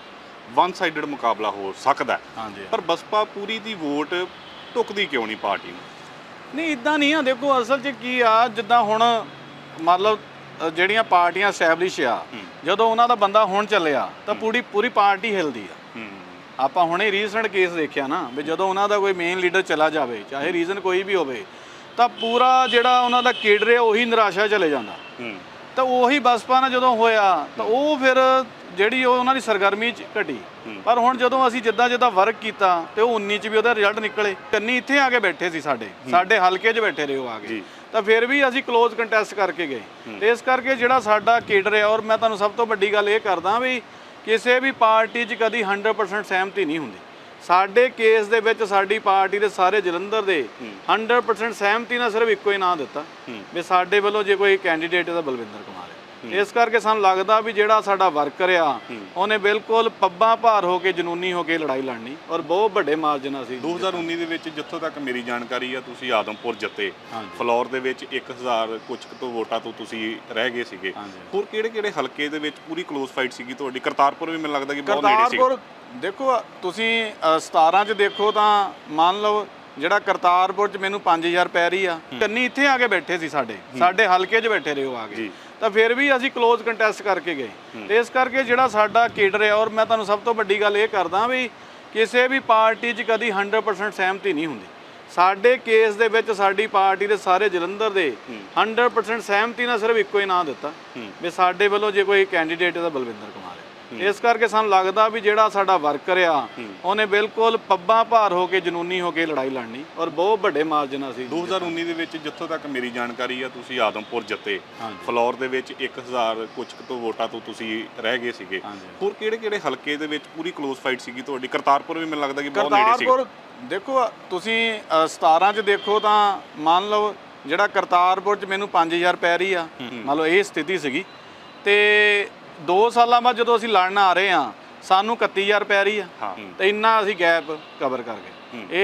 ਵਨ ਸਾਈਡਡ ਮੁਕਾਬਲਾ ਹੋ ਸਕਦਾ ਹੈ। ਹਾਂਜੀ। ਪਰ ਬਸਪਾ ਪੂਰੀ ਦੀ ਵੋਟ ਟੁਕਦੀ ਕਿਉਂ ਨਹੀਂ ਪਾਰਟੀ ਨੂੰ? ਨਹੀਂ ਇਦਾਂ ਨਹੀਂ ਆ। ਦੇਖੋ ਅਸਲ 'ਚ ਕੀ ਆ ਜਿੱਦਾਂ ਹੁਣ ਮਤਲਬ ਅ, ਜਿਹੜੀਆਂ ਪਾਰਟੀਆਂ ਐਸਟੈਬਲਿਸ਼ ਆ ਜਦੋਂ ਉਹਨਾਂ ਦਾ ਬੰਦਾ ਹੁਣ ਚੱਲਿਆ ਤਾਂ ਪੂਰੀ ਪੂਰੀ ਪਾਰਟੀ ਹਿਲਦੀ ਆ। ਹੂੰ। ਆਪਾਂ ਹੁਣੇ ਰੀਸੈਂਟ ਕੇਸ ਦੇਖਿਆ ਨਾ ਵੀ ਜਦੋਂ ਉਹਨਾਂ ਦਾ ਕੋਈ ਮੇਨ ਲੀਡਰ ਚਲਾ ਜਾਵੇ ਚਾਹੇ ਰੀਜ਼ਨ ਕੋਈ ਵੀ ਹੋਵੇ ਤਾਂ ਪੂਰਾ ਜਿਹੜਾ ਉਹਨਾਂ ਦਾ ਕੇਡਰ ਹੈ ਉਹੀ ਨਿਰਾਸ਼ਾ ਚਲੇ ਜਾਂਦਾ। ਤਾਂ ਉਹੀ ਬਸਪਾ ਨਾਲ ਜਦੋਂ ਹੋਇਆ ਤਾਂ ਉਹ ਫਿਰ ਜਿਹੜੀ ਉਹ ਉਹਨਾਂ ਦੀ ਸਰਗਰਮੀ ਚ ਘਟੀ। ਪਰ ਹੁਣ ਜਦੋਂ ਅਸੀਂ ਜਿੱਦਾਂ ਜਿੱਦਾਂ ਵਰਕ ਕੀਤਾ ਤੇ ਉਹ 19 ਚ ਵੀ ਉਹਦਾ ਰਿਜ਼ਲਟ ਨਿਕਲੇ। ਕੰਨੀ ਇੱਥੇ ਆ ਕੇ ਬੈਠੇ ਸੀ ਸਾਡੇ ਸਾਡੇ ਹਲਕੇ 'ਚ ਬੈਠੇ ਰਹੇ ਉਹ ਆ ਕੇ। ਤਾਂ ਫਿਰ ਵੀ ਅਸੀਂ ক্লোਜ਼ ਕੰਟੈਸਟ ਕਰਕੇ ਗਏ। ਤੇ ਇਸ ਕਰਕੇ ਜਿਹੜਾ ਸਾਡਾ ਕੇਡਰ ਹੈ ਔਰ ਮੈਂ ਤੁਹਾਨੂੰ ਸਭ ਤੋਂ ਵੱਡੀ ਗੱਲ ਇਹ ਕਰਦਾ ਵੀ ਕਿਸੇ ਵੀ ਪਾਰਟੀ 'ਚ ਕਦੀ 100% ਸਹਿਮਤੀ ਨਹੀਂ ਹੁੰਦੀ। ਸਾਡੇ ਕੇਸ ਦੇ ਵਿੱਚ ਸਾਡੀ ਪਾਰਟੀ ਦੇ ਸਾਰੇ ਜਲੰਧਰ ਦੇ 100% ਸਹਿਮਤੀ ਨਾਲ ਸਿਰਫ ਇੱਕੋ ਹੀ ਨਾਂ ਦਿੱਤਾ ਵੀ ਸਾਡੇ ਵੱਲੋਂ ਜੇ ਕੋਈ ਕੈਂਡੀਡੇਟ ਹੈ ਤਾਂ ਬਲਵਿੰਦਰ ਕੁਮਾਰ। ਇਸ ਕਰਕੇ ਸਾਨੂੰ ਲੱਗਦਾ ਵੀ ਜਿਹੜਾ ਸਾਡਾ ਵਰਕਰ ਆ ਉਹਨੇ ਬਿਲਕੁਲ ਪੱਬਾਂ ਭਾਰ ਹੋ ਕੇ ਜਨੂਨੀ ਹੋ ਕੇ ਲੜਾਈ ਲੜਨੀ ਔਰ ਬਹੁਤ ਵੱਡੇ ਮਾਰਜਨ ਨਾਲ ਸੀ 2019 ਦੇ ਵਿੱਚ ਜਿੱਥੋਂ ਤੱਕ ਮੇਰੀ ਜਾਣਕਾਰੀ ਆ ਤੁਸੀਂ ਆਦਮਪੁਰ ਜਿੱਤੇ। ਫਲੋਰ ਦੇ ਵਿੱਚ 1000 ਕੁਝ ਤੋਂ ਵੋਟਾਂ ਤੋਂ ਤੁਸੀਂ ਰਹਿ ਗਏ ਸੀਗੇ। ਹੋਰ ਕਿਹੜੇ ਕਿਹੜੇ ਹਲਕੇ ਦੇ ਵਿੱਚ ਪੂਰੀ ক্লোਜ਼ ਫਾਈਟ ਸੀਗੀ ਤੁਹਾਡੀ? ਕਰਤਾਰਪੁਰ ਵੀ ਮੈਨੂੰ ਲੱਗਦਾ ਕਿ ਬਹੁਤ ਨੇੜੇ ਸੀ। ਕਰਤਾਰਪੁਰ ਦੇਖੋ ਤੁਸੀਂ ਅ, 17 ਚ ਦੇਖੋ ਤਾਂ ਮੰਨ ਲਓ ਜਿਹੜਾ ਕਰਤਾਰਪੁਰ ਚ ਮੈਨੂੰ 5000 ਪੈ ਰਹੀ ਆ ਕੰਨੀ ਇੱਥੇ ਆ ਕੇ ਬੈਠੇ ਸੀ ਸਾਡੇ। ਸਾਡੇ ਹਲਕੇ 'ਚ ਬੈਠੇ ਰਹੇ ਉਹ ਆ ਕੇ। ਤਾਂ ਫਿਰ ਵੀ ਅਸੀਂ ক্লোਜ਼ ਕੰਟੈਸਟ ਕਰਕੇ ਗਏ। ਤੇ ਇਸ ਕਰਕੇ ਜਿਹੜਾ ਸਾਡਾ ਕੇਡਰ ਹੈ ਔਰ ਮੈਂ ਤੁਹਾਨੂੰ ਸਭ ਤੋਂ ਵੱਡੀ ਗੱਲ ਇਹ ਕਰਦਾ ਵੀ ਕਿਸੇ ਵੀ ਪਾਰਟੀ 'ਚ ਕਦੀ 100% ਸਹਿਮਤੀ ਨਹੀਂ ਹੁੰਦੀ। ਸਾਡੇ ਕੇਸ ਦੇ ਵਿੱਚ ਸਾਡੀ ਪਾਰਟੀ ਦੇ ਸਾਰੇ ਜਲੰਧਰ ਦੇ 100% ਸਹਿਮਤੀ ਨਾਲ ਸਿਰਫ ਇੱਕੋ ਹੀ ਨਾਂ ਦਿੱਤਾ ਵੀ ਸਾਡੇ ਵੱਲੋਂ ਜੇ ਕੋਈ ਕੈਂਡੀਡੇਟ ਹੈ ਤਾਂ ਬਲਵਿੰਦਰ ਇਸ ਕਰਕੇ ਸਾਨੂੰ ਲੱਗਦਾ ਵੀ ਜਿਹੜਾ ਸਾਡਾ ਵਰਕਰ ਆ ਉਹਨੇ ਬਿਲਕੁਲ ਪੱਬਾਂ ਭਾਰ ਹੋ ਕੇ ਜਨੂਨੀ ਹੋ ਕੇ ਲੜਾਈ ਲੜਨੀ ਔਰ ਬਹੁਤ ਵੱਡੇ ਮਾਰਜਨ ਅਸੀਂ 2019 ਦੇ ਵਿੱਚ ਜਿੱਥੋਂ ਤੱਕ ਮੇਰੀ ਜਾਣਕਾਰੀ ਆ ਤੁਸੀਂ ਆਦਮਪੁਰ ਜਿੱਤੇ। ਫਲੋਰ ਦੇ ਵਿੱਚ 1000 ਕੁਝ ਤੋਂ ਵੋਟਾਂ ਤੋਂ ਤੁਸੀਂ ਰਹਿ ਗਏ ਸੀਗੇ। ਹੋਰ ਕਿਹੜੇ ਕਿਹੜੇ ਹਲਕੇ ਦੇ ਵਿੱਚ ਪੂਰੀ ਕਲੋਜ਼ ਫਾਈਟ ਸੀਗੀ ਤੁਹਾਡੀ? ਕਰਤਾਰਪੁਰ ਵੀ ਮੈਨੂੰ ਲੱਗਦਾ ਕਿ ਬਹੁਤ ਨੇੜੇ ਸੀ ਕਰਤਾਰਪੁਰ ਦੇਖੋ ਤੁਸੀਂ ਅ, 17 ਚ ਦੇਖੋ ਤਾਂ ਮੰਨ ਲਓ ਜਿਹੜਾ ਕਰਤਾਰਪੁਰ ਚ ਮੈਨੂੰ 5000 ਪੈ ਰਹੀ ਆ। ਮੰਨ ਲਓ ਇਹ ਸਥਿਤੀ ਸੀਗੀ। ਤੇ 2 ਸਾਲਾਂ ਬਾਅਦ ਜਦੋਂ ਅਸੀਂ ਲੜਨ ਆ ਰਹੇ ਆ ਸਾਨੂੰ 31000 ਪੈ ਰਹੀ ਆ। ਤੇ ਇੰਨਾ ਅਸੀਂ ਗੈਪ ਕਵਰ ਕਰ ਗਏ।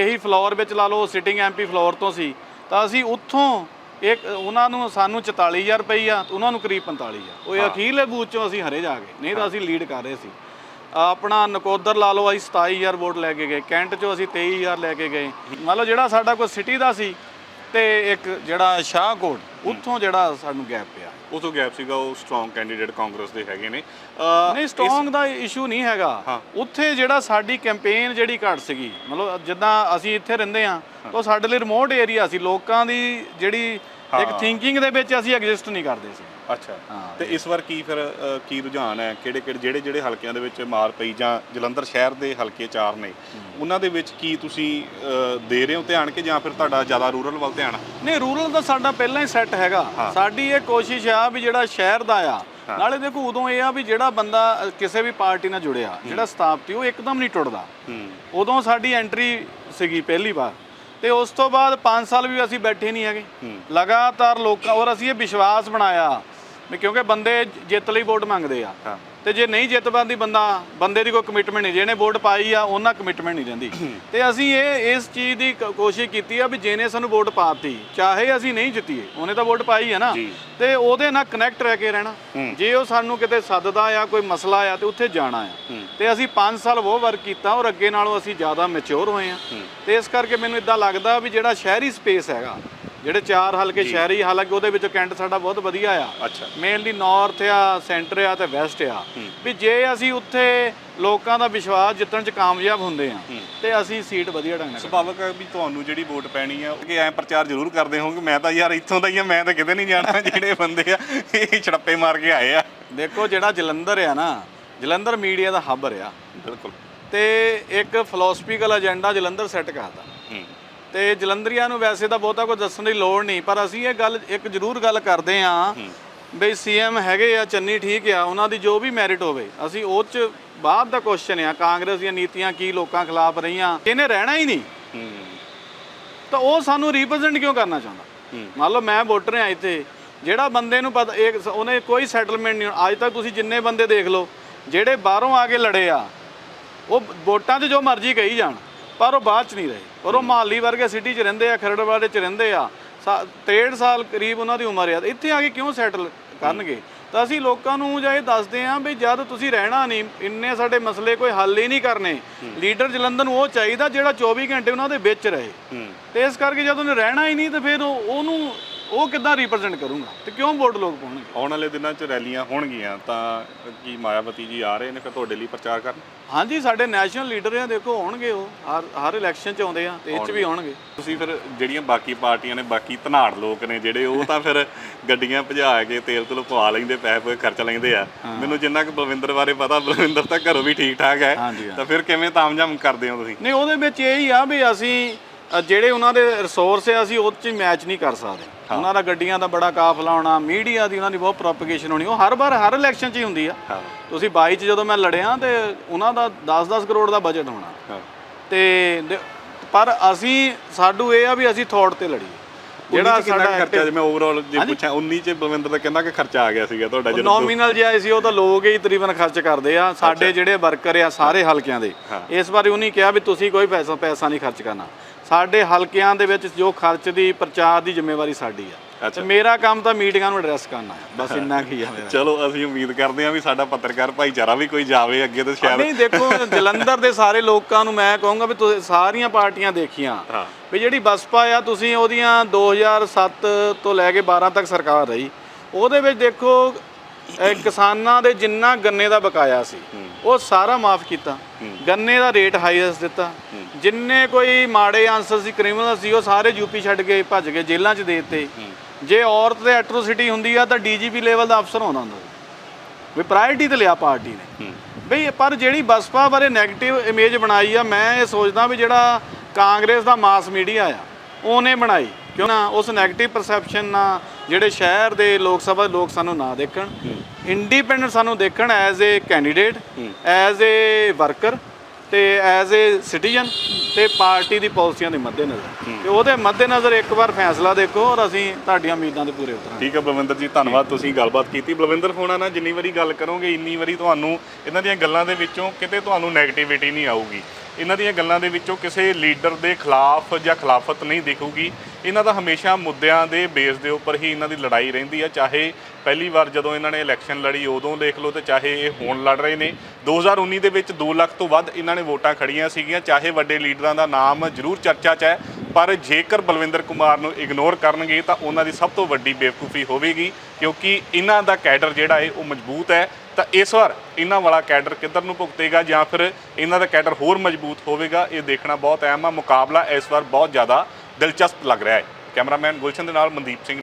ਇਹੀ ਫਲੋਰ ਵਿੱਚ ਲਾ ਲਓ ਸਿਟਿੰਗ ਐਮਪੀ ਫਲੋਰ ਤੋਂ ਸੀ ਤਾਂ ਅਸੀਂ ਉੱਥੋਂ ਇੱਕ ਉਹਨਾਂ ਨੂੰ ਸਾਨੂੰ 44000 ਰੁਪਈ ਆ ਉਹਨਾਂ ਨੂੰ ਕਰੀਬ 45000 ਉਹ ਅਖੀਰਲੇ ਬੂਥ ਚੋਂ ਅਸੀਂ ਹਰੇ ਜਾ ਗਏ ਨਹੀਂ ਤਾਂ ਅਸੀਂ ਲੀਡ ਕਰ ਰਹੇ ਸੀ। ਆਪਣਾ ਨਕੋਦਰ ਲਾ ਲਓ ਅਸੀਂ 27000 ਵੋਟ ਲੈ ਕੇ ਗਏ ਕੈਂਟ ਚੋਂ ਅਸੀਂ 23000 ਲੈ ਕੇ ਗਏ। ਮੰਨ ਲਓ ਜਿਹੜਾ ਸਾਡਾ ਕੋਈ ਸਿਟੀ ਦਾ ਸੀ ਤੇ ਇੱਕ ਜਿਹੜਾ ਸ਼ਾਹਕੋਟ ਉੱਥੋਂ ਜਿਹੜਾ ਸਾਨੂੰ ਗੈਪ ਪਿਆ। ਉਹ ਤੋਂ ਗੈਪ ਸੀਗਾ ਉਹ ਸਟਰੋਂਗ ਕੈਂਡੀਡੇਟ ਕਾਂਗਰਸ ਦੇ ਹੈਗੇ ਨੇ। ਅਹ, ਨਹੀਂ ਸਟਰੋਂਗ ਦਾ ਇਸ਼ੂ ਨਹੀਂ ਹੈਗਾ। ਉੱਥੇ ਜਿਹੜਾ ਸਾਡੀ ਕੈਂਪੇਨ ਜਿਹੜੀ ਘੱਟ ਸੀਗੀ ਮਤਲਬ ਜਿੱਦਾਂ ਅਸੀਂ ਇੱਥੇ ਰਹਿੰਦੇ ਆ ਉਹ ਸਾਡੇ ਲਈ ਰਿਮੋਟ ਏਰੀਆ ਸੀ। ਲੋਕਾਂ ਦੀ ਜਿਹੜੀ ਇੱਕ ਥਿੰਕਿੰਗ ਦੇ ਵਿੱਚ ਅਸੀਂ ਐਗਜ਼ਿਸਟ ਨਹੀਂ ਕਰਦੇ ਸੀ। ਅੱਛਾ। ਤੇ ਇਸ ਵਾਰ ਕੀ ਫਿਰ ਕੀ ਰੁਝਾਨ ਹੈ? ਕਿਹੜੇ ਕਿਹੜੇ ਜਿਹੜੇ ਜਿਹੜੇ ਹਲਕਿਆਂ ਦੇ ਵਿੱਚ ਮਾਰ ਪਈ ਜਾਂ ਜਲੰਧਰ ਸ਼ਹਿਰ ਦੇ ਹਲਕੇ ਚਾਰ ਨੇ ਉਹਨਾਂ ਦੇ ਵਿੱਚ ਕੀ ਤੁਸੀਂ ਦੇ ਰਹੇ ਹੋ ਧਿਆਨ ਕਿ ਜਾਂ ਫਿਰ ਤੁਹਾਡਾ ਜ਼ਿਆਦਾ ਰੂਰਲ ਵੱਲ ਧਿਆਨ? ਨਹੀਂ ਰੂਰਲ ਦਾ ਸਾਡਾ ਪਹਿਲਾਂ ਹੀ ਸੈੱਟ ਹੈਗਾ। ਸਾਡੀ ਇਹ ਕੋਸ਼ਿਸ਼ ਆ ਵੀ ਜਿਹੜਾ ਸ਼ਹਿਰ ਦਾ ਆ ਨਾਲੇ ਦੇਖੋ ਉਦੋਂ ਇਹ ਆ ਵੀ ਜਿਹੜਾ ਬੰਦਾ ਅ, ਕਿਸੇ ਵੀ ਪਾਰਟੀ ਨਾਲ ਜੁੜਿਆ ਜਿਹੜਾ ਸਥਾਪਤੀ ਉਹ ਇੱਕਦਮ ਨਹੀਂ ਟੁੱਟਦਾ। ਹੂੰ। ਉਦੋਂ ਸਾਡੀ ਐਂਟਰੀ ਸੀਗੀ ਪਹਿਲੀ ਵਾਰ। ਤੇ ਉਸ ਤੋਂ ਬਾਅਦ 5 ਸਾਲ ਵੀ ਅਸੀਂ ਬੈਠੇ ਨਹੀਂ ਹੈਗੇ। ਲਗਾਤਾਰ ਲੋਕਾਂ ਔਰ ਅਸੀਂ ਇਹ ਵਿਸ਼ਵਾਸ ਬਣਾਇਆ ਵੀ ਕਿਉਂਕਿ ਬੰਦੇ ਜਿੱਤ ਲਈ ਵੋਟ ਮੰਗਦੇ ਆ। ਹਾਂ। ਤੇ ਜੇ ਨਹੀਂ ਜਿੱਤ ਪਾਉਂਦੀ ਬੰਦਾ ਬੰਦੇ ਦੀ ਕੋਈ ਕਮਿਟਮੈਂਟ ਨਹੀਂ ਜਿਹਨੇ ਵੋਟ ਪਾਈ ਆ ਉਹਨਾਂ ਕਮਿਟਮੈਂਟ ਨਹੀਂ ਰਹਿੰਦੀ। ਤੇ ਅਸੀਂ ਇਹ ਇਸ ਚੀਜ਼ ਦੀ ਕੋਸ਼ਿਸ਼ ਕੀਤੀ ਆ ਵੀ ਜਿਹਨੇ ਸਾਨੂੰ ਵੋਟ ਪਾਤੀ ਚਾਹੇ ਅਸੀਂ ਨਹੀਂ ਜਿੱਤੀਏ ਉਹਨੇ ਤਾਂ ਵੋਟ ਪਾਈ ਹੈ ਨਾ। ਤੇ ਉਹਦੇ ਨਾਲ ਕਨੈਕਟ ਰਹਿ ਕੇ ਰਹਿਣਾ। ਜੇ ਉਹ ਸਾਨੂੰ ਕਿਤੇ ਸੱਦਦਾ ਆ ਕੋਈ ਮਸਲਾ ਆ ਤੇ ਉੱਥੇ ਜਾਣਾ ਆ। ਤੇ ਅਸੀਂ 5 ਸਾਲ ਉਹ ਵਰਕ ਕੀਤਾ ਔਰ ਅੱਗੇ ਨਾਲੋਂ ਅਸੀਂ ਜ਼ਿਆਦਾ ਮੈਚੁਰ ਹੋਏ ਆ। ਤੇ ਇਸ ਕਰਕੇ ਮੈਨੂੰ ਇਦਾਂ ਲੱਗਦਾ ਵੀ ਜਿਹੜਾ ਸ਼ਹਿਰੀ ਸਪੇਸ ਹੈਗਾ ਜਿਹੜੇ ਚਾਰ ਹਲਕੇ ਸ਼ਹਿਰੀ ਹਾਲਾਂਕਿ ਉਹਦੇ ਵਿੱਚੋਂ ਕੈਂਟ ਸਾਡਾ ਬਹੁਤ ਵਧੀਆ ਆ। ਅੱਛਾ। ਮੇਨਲੀ ਨਾਰਥ ਆ ਸੈਂਟਰ ਆ ਤੇ ਵੈਸਟ ਆ। ਵੀ ਜੇ ਅਸੀਂ ਉੱਥੇ ਲੋਕਾਂ ਦਾ ਵਿਸ਼ਵਾਸ ਜਿੱਤਣ ਚ ਕਾਮਯਾਬ ਹੁੰਦੇ ਆ ਤੇ ਅਸੀਂ ਸੀਟ ਵਧੀਆ ਢੰਗ ਨਾਲ ਸੁਭਾਵਕ ਵੀ ਤੁਹਾਨੂੰ ਜਿਹੜੀ ਵੋਟ ਪੈਣੀ ਆ ਕਿ ਐ ਪ੍ਰਚਾਰ ਜ਼ਰੂਰ ਕਰਦੇ ਹੋਗੇ ਮੈਂ ਤਾਂ ਯਾਰ ਇੱਥੋਂ ਦਾ ਹੀ ਆ ਮੈਂ ਤਾਂ ਕਿਤੇ ਨਹੀਂ ਜਾਣਾ ਜਿਹੜੇ ਬੰਦੇ ਆ ਇਹ ਛੜੱਪੇ ਮਾਰ ਕੇ ਆਏ ਆ। ਦੇਖੋ ਜਿਹੜਾ ਜਲੰਧਰ ਆ ਨਾ ਜਲੰਧਰ ਮੀਡੀਆ ਦਾ ਹੱਬ ਰਿਹਾ। ਬਿਲਕੁਲ। ਤੇ ਇੱਕ ਫਿਲਾਸਫੀਕਲ ਏਜੰਡਾ ਜਲੰਧਰ ਸੈੱਟ ਕਰਦਾ ਤੇ ਜਲੰਧਰੀਆਂ ਨੂੰ ਵੈਸੇ ਤਾਂ ਬਹੁਤਾ ਕੁਝ ਦੱਸਣ ਦੀ ਲੋੜ ਨਹੀਂ ਪਰ ਅਸੀਂ ਇਹ ਗੱਲ ਇੱਕ ਜ਼ਰੂਰ ਗੱਲ ਕਰਦੇ ਆਂ ਬਈ ਸੀਐਮ ਹੈਗੇ ਆ ਚੰਨੀ ਠੀਕ ਆ ਉਹਨਾਂ ਦੀ ਜੋ ਵੀ ਮੈਰਿਟ ਹੋਵੇ ਅਸੀਂ ਉਹ ਚ ਬਾਅਦ ਦਾ ਕੁਐਸਚਨ ਆ ਕਾਂਗਰਸ ਦੀਆਂ ਨੀਤੀਆਂ ਕੀ ਲੋਕਾਂ ਖਿਲਾਫ ਰਹੀਆਂ ਇਹਨੇ ਰਹਿਣਾ ਹੀ ਨਹੀਂ। ਤਾਂ ਉਹ ਸਾਨੂੰ ਰਿਪਰੈਜ਼ੈਂਟ ਕਿਉਂ ਕਰਨਾ ਚਾਹੁੰਦਾ? ਮੰਨ ਲਓ ਮੈਂ ਵੋਟਰ ਆ ਇੱਥੇ ਜਿਹੜਾ ਬੰਦੇ ਨੂੰ ਪਤਾ ਇੱਕ ਉਹਨੇ ਕੋਈ ਸੈਟਲਮੈਂਟ ਨਹੀਂ ਅੱਜ ਤੱਕ ਤੁਸੀਂ ਜਿੰਨੇ ਬੰਦੇ ਦੇਖ ਲਓ ਜਿਹੜੇ ਬਾਹਰੋਂ ਆ ਕੇ ਲੜੇ ਆ ਉਹ ਵੋਟਾਂ 'ਚ ਜੋ ਮਰਜ਼ੀ ਕਹੀ ਜਾਣ। ਪਰ ਉਹ ਬਾਅਦ 'ਚ ਨਹੀਂ ਰਹੇ। ਔਰ ਉਹ ਮਾਲੀ ਵਰਗੇ ਸਿਟੀ 'ਚ ਰਹਿੰਦੇ ਆ ਖਰੜਵਾੜੇ 'ਚ ਰਹਿੰਦੇ ਆ। ਸਾ- 63 ਸਾਲ ਕਰੀਬ ਉਹਨਾਂ ਦੀ ਉਮਰ ਆ। ਇੱਥੇ ਆ ਕੇ ਕਿਉਂ ਸੈਟਲ ਕਰਨਗੇ? ਤਾਂ ਅਸੀਂ ਲੋਕਾਂ ਨੂੰ ਜਾਂ ਇਹ ਦੱਸਦੇ ਆਂ ਵੀ ਜਦ ਤੁਸੀਂ ਰਹਿਣਾ ਨਹੀਂ ਇੰਨੇ ਸਾਡੇ ਮਸਲੇ ਕੋਈ ਹੱਲ ਹੀ ਨਹੀਂ ਕਰਨੇ। ਲੀਡਰ ਜਲੰਧਰ ਨੂੰ ਉਹ ਚਾਹੀਦਾ ਜਿਹੜਾ 24 ਘੰਟੇ ਉਹਨਾਂ ਦੇ ਵਿੱਚ ਰਹੇ। ਤੇ ਇਸ ਕਰਕੇ ਜਦ ਉਹਨੇ ਰਹਿਣਾ ਹੀ ਨਹੀਂ ਤੇ ਫਿਰ ਉਹ ਉਹਨੂੰ ਉਹ ਕਿੱਦਾਂ ਰਿਪਰੈਜ਼ੈਂਟ ਕਰੂੰਗਾ ਤੇ ਕਿਉਂ ਵੋਟ ਲੋਕ ਪਾਉਣਗੇ? ਆਉਣ ਵਾਲੇ ਦਿਨਾਂ 'ਚ ਰੈਲੀਆਂ ਹੋਣਗੀਆਂ ਤਾਂ ਕੀ ਮਾਇਆਵਤੀ ਜੀ ਆ ਰਹੇ ਨੇ ਫਿਰ ਤੁਹਾਡੇ ਲਈ ਪ੍ਰਚਾਰ ਕਰਨ? ਹਾਂਜੀ ਸਾਡੇ ਨੈਸ਼ਨਲ ਲੀਡਰ ਆ ਦੇਖੋ ਆਉਣਗੇ ਉਹ। ਹਰ ਹਰ ਇਲੈਕਸ਼ਨ 'ਚ ਆਉਂਦੇ ਆ ਤੇ ਇਹ 'ਚ ਵੀ ਆਉਣਗੇ। ਤੁਸੀਂ ਫਿਰ ਜਿਹੜੀਆਂ ਬਾਕੀ ਪਾਰਟੀਆਂ ਨੇ ਬਾਕੀ ਧਨਾੜ ਲੋਕ ਨੇ ਜਿਹੜੇ ਉਹ ਤਾਂ ਫਿਰ ਗੱਡੀਆਂ ਭਜਾ ਕੇ ਤੇਲ ਤੁਲ ਪਵਾ ਲੈਂਦੇ ਪੈਸੇ ਪੂਸੇ ਖਰਚ ਲੈਂਦੇ ਆ। ਮੈਨੂੰ ਜਿੰਨਾ ਕਿ ਬਲਵਿੰਦਰ ਬਾਰੇ ਪਤਾ ਬਲਵਿੰਦਰ ਤਾਂ ਘਰੋਂ ਵੀ ਠੀਕ ਠਾਕ ਹੈ। ਤਾਂ ਫਿਰ ਕਿਵੇਂ ਤਾਮਝਾਮ ਕਰਦੇ ਹੋ ਤੁਸੀਂ? ਨਹੀਂ ਉਹਦੇ ਵਿੱਚ ਇਹ ਹੀ ਆ ਵੀ ਅਸੀਂ ਜਿਹੜੇ ਉਹਨਾਂ ਦੇ ਰਿਸੋਰਸ ਆ ਅਸੀਂ ਉਹ 'ਚ ਮੈਚ ਨਹੀਂ ਕਰ ਸਕਦੇ। ਉਹਨਾਂ ਦਾ ਗੱਡੀਆਂ ਦਾ ਬੜਾ ਕਾਫਲਾ ਹੋਣਾ ਮੀਡੀਆ ਦੀ ਉਹਨਾਂ ਦੀ ਬਹੁਤ ਪ੍ਰੋਪਗੇਸ਼ਨ ਹੋਣੀ ਉਹ ਹਰ ਵਾਰ ਹਰ ਇਲੈਕਸ਼ਨ 'ਚ ਹੀ ਹੁੰਦੀ ਆ। ਤੁਸੀਂ 22 'ਚ ਜਦੋਂ ਮੈਂ ਲੜਿਆ ਤੇ ਉਹਨਾਂ ਦਾ 10-10 ਕਰੋੜ ਦਾ ਬਜਟ ਹੋਣਾ। ਤੇ ਪਰ ਅਸੀਂ ਸਾਡੂ ਇਹ ਆ ਵੀ ਅਸੀਂ ਥੋੜ ਤੇ ਲੜੀਏ। ਜਿਹੜਾ ਸਾਡਾ ਖਰਚਾ ਜੇ ਮੈਂ ਓਵਰਆਲ ਜੇ ਪੁੱਛਾਂ 19 ਚ ਬਲਵਿੰਦਰ ਦਾ ਕਿੰਨਾ ਕੁ ਖਰਚਾ ਆ ਗਿਆ ਸੀਗਾ ਤੁਹਾਡਾ ਜਦੋਂ ਨੋਮੀਨਲ ਜੇ ਆਏ ਸੀ ਉਹ ਤਾਂ ਲੋਕ ਹੀ ਤਕਰੀਬਨ ਖਰਚ ਕਰਦੇ ਆ। ਸਾਡੇ ਜਿਹੜੇ ਵਰਕਰ ਆ ਸਾਰੇ ਹਲਕਿਆਂ ਦੇ। ਇਸ ਵਾਰੀ ਉਹਨੇ ਕਿਹਾ ਵੀ ਤੁਸੀਂ ਕੋਈ ਪੈਸਾ ਪੈਸਾ ਨਹੀਂ ਖਰਚ ਕਰਨਾ। ਸਾਡੇ ਹਲਕਿਆਂ ਦੇ ਵਿੱਚ ਜੋ ਖਰਚ ਦੀ ਪ੍ਰਚਾਰ ਦੀ ਜ਼ਿੰਮੇਵਾਰੀ ਸਾਡੀ ਆ। ਅੱਛਾ। ਮੇਰਾ ਕੰਮ ਤਾਂ ਮੀਟਿੰਗਾਂ ਨੂੰ ਐਡਰੈਸ ਕਰਨਾ ਹੈ ਬਸ ਇੰਨਾ ਕੀ ਆ ਮੇਰਾ। ਚਲੋ ਅਸੀਂ ਉਮੀਦ ਕਰਦੇ ਹਾਂ ਵੀ ਸਾਡਾ ਪੱਤਰਕਾਰ ਭਾਈਚਾਰਾ ਵੀ ਕੋਈ ਜਾਵੇ ਅੱਗੇ ਤੇ ਸ਼ਾਇਦ ਨਹੀਂ ਦੇਖੋ ਜਲੰਧਰ ਦੇ ਸਾਰੇ ਲੋਕਾਂ ਨੂੰ ਮੈਂ ਕਹੂੰਗਾ ਵੀ ਤੁਸੀਂ ਸਾਰੀਆਂ ਪਾਰਟੀਆਂ ਦੇਖੀਆਂ। ਹਾਂ। ਵੀ ਜਿਹੜੀ ਬਸਪਾ ਆ ਤੁਸੀਂ ਉਹਦੀਆਂ 2007 ਤੋਂ ਲੈ ਕੇ 12 ਤੱਕ ਸਰਕਾਰ ਰਹੀ। ਉਹਦੇ ਵਿੱਚ ਦੇਖੋ ਇਹ ਕਿਸਾਨਾਂ ਦੇ ਜਿੰਨਾ ਗੰਨੇ ਦਾ ਬਕਾਇਆ ਸੀ, ਉਹ ਸਾਰਾ ਮਾਫ ਕੀਤਾ। ਗੰਨੇ ਦਾ ਰੇਟ ਹਾਈਐਸਟ ਦਿੱਤਾ। ਜਿੰਨੇ ਕੋਈ ਮਾੜੇ ਆਨਸਰ ਸੀ ਕ੍ਰਿਮੀਨਲ ਸੀ, ਉਹ ਸਾਰੇ ਯੂਪੀ ਛੱਡ ਕੇ ਭੱਜ ਗਏ, ਜੇਲ੍ਹਾਂ 'ਚ ਦੇ ਦਿੱਤੇ। ਜੇ ਔਰਤ ਤੇ ਐਟਰੋਸਿਟੀ ਹੁੰਦੀ ਆ, ਤਾਂ ਡੀਜੀਪੀ ਲੈਵਲ ਦਾ ਅਫਸਰ ਹੋਣਾ ਹੁੰਦਾ। ਵੀ ਪ੍ਰਾਇੋਰਟੀ ਤੇ ਲਿਆ ਪਾਰਟੀ ਨੇ। ਬਈ, ਪਰ ਜਿਹੜੀ ਬਸਪਾ ਬਾਰੇ 네ਗੇਟਿਵ ਇਮੇਜ ਬਣਾਈ ਆ, ਮੈਂ ਇਹ ਸੋਚਦਾ ਵੀ ਜਿਹੜਾ ਕਾਂਗਰਸ ਦਾ ਮਾਸ ਮੀਡੀਆ ਆ, ਉਹਨੇ ਬਣਾਈ। ਕਿਉਂ ਨਾ, ਉਸ 네ਗੇਟਿਵ ਪਰਸੈਪਸ਼ਨ ਨਾਲ ਜਿਹੜੇ ਸ਼ਹਿਰ ਦੇ ਲੋਕ ਸਭਾ ਦੇ ਲੋਕ ਸਾਨੂੰ ਨਾ ਦੇਖਣ ਇੰਡੀਪੈਂਡੈਂਟ ਸਾਨੂੰ ਦੇਖਣ as a candidate as a worker ਤੇ ਐਜ਼ ਏ ਸਿਟੀਜ਼ਨ ਤੇ ਪਾਰਟੀ ਦੀ ਪਾਲਿਸੀਆਂ ਦੇ ਮੱਦੇਨਜ਼ਰ। ਤੇ ਉਹਦੇ ਮੱਦੇਨਜ਼ਰ ਇੱਕ ਵਾਰ ਫੈਸਲਾ ਦੇਖੋ ਔਰ ਅਸੀਂ ਤੁਹਾਡੀਆਂ ਉਮੀਦਾਂ ਦੇ ਪੂਰੇ ਉਤਰਾਂਗੇ। ਠੀਕ ਹੈ ਬਲਵਿੰਦਰ ਜੀ ਧੰਨਵਾਦ ਤੁਸੀਂ ਗੱਲਬਾਤ ਕੀਤੀ। ਬਲਵਿੰਦਰ ਹੋਣਾ ਨਾਲ ਜਿੰਨੀ ਵਾਰੀ ਗੱਲ ਕਰੋਗੇ ਇੰਨੀ ਵਾਰੀ ਤੁਹਾਨੂੰ ਇਹਨਾਂ ਦੀਆਂ ਗੱਲਾਂ ਦੇ ਵਿੱਚੋਂ ਕਿਤੇ ਤੁਹਾਨੂੰ 네ਗੇਟਿਵਿਟੀ ਨਹੀਂ ਆਊਗੀ। ਇਹਨਾਂ ਦੀਆਂ ਗੱਲਾਂ ਦੇ ਵਿੱਚੋਂ ਕਿਸੇ ਲੀਡਰ ਦੇ ਖਿਲਾਫ ਜਾਂ ਖਿਲਾਫਤ ਨਹੀਂ ਦਿਖੂਗੀ। ਇਹਨਾਂ ਦਾ ਹਮੇਸ਼ਾ ਮੁੱਦਿਆਂ ਦੇ ਬੇਸ ਦੇ ਉੱਪਰ ਹੀ ਇਹਨਾਂ ਦੀ ਲੜਾਈ ਰਹਿੰਦੀ ਆ। ਚਾਹੇ ਪਹਿਲੀ ਵਾਰ ਜਦੋਂ ਇਹਨਾਂ ਨੇ ਇਲੈਕਸ਼ਨ ਲੜੀ, ਉਦੋਂ ਦੇਖ ਲਓ ਤੇ ਚਾਹੇ ਇਹ ਹੁਣ ਲੜ ਰਹੇ ਨੇ। 2019 ਦੇ ਵਿੱਚ 2 ਲੱਖ ਤੋਂ ਵੱਧ ਇਹਨਾਂ ਨੇ ਵੋਟਾਂ ਖੜੀਆਂ ਸੀਗੀਆਂ। ਚਾਹੇ ਵੱਡੇ ਲੀਡਰਾਂ ਦਾ ਨਾਮ ਜ਼ਰੂਰ ਚਰਚਾ 'ਚ ਹੈ, ਪਰ ਜੇਕਰ ਬਲਵਿੰਦਰ ਕੁਮਾਰ ਨੂੰ ਇਗਨੋਰ ਕਰਨਗੇ ਤਾਂ ਉਹਨਾਂ ਦੀ ਸਭ ਤੋਂ ਵੱਡੀ ਬੇਵਕੂਫੀ ਹੋਵੇਗੀ, ਕਿਉਂਕਿ ਇਹਨਾਂ ਦਾ ਕੈਡਰ ਜਿਹੜਾ ਹੈ ਉਹ ਮਜ਼ਬੂਤ ਹੈ। ਤਾਂ ਇਸ ਵਾਰ ਇਹਨਾਂ ਵਾਲਾ ਕੈਡਰ ਕਿੱਧਰ ਨੂੰ ਭੁਗਤੇਗਾ ਜਾਂ ਫਿਰ ਇਹਨਾਂ ਦਾ ਕੈਡਰ ਹੋਰ ਮਜ਼ਬੂਤ ਹੋਵੇਗਾ, ਇਹ ਦੇਖਣਾ ਬਹੁਤ ਅਹਿਮ ਆ। ਮੁਕਾਬਲਾ ਇਸ ਵਾਰ ਬਹੁਤ ਜ਼ਿਆਦਾ ਦਿਲਚਸਪ ਲੱਗ ਰਿਹਾ ਹੈ। ਕੈਮਰਾਮੈਨ ਗੁਲਸ਼ਨ ਦੇ ਨਾਲ ਮਨਦੀਪ ਸਿੰਘ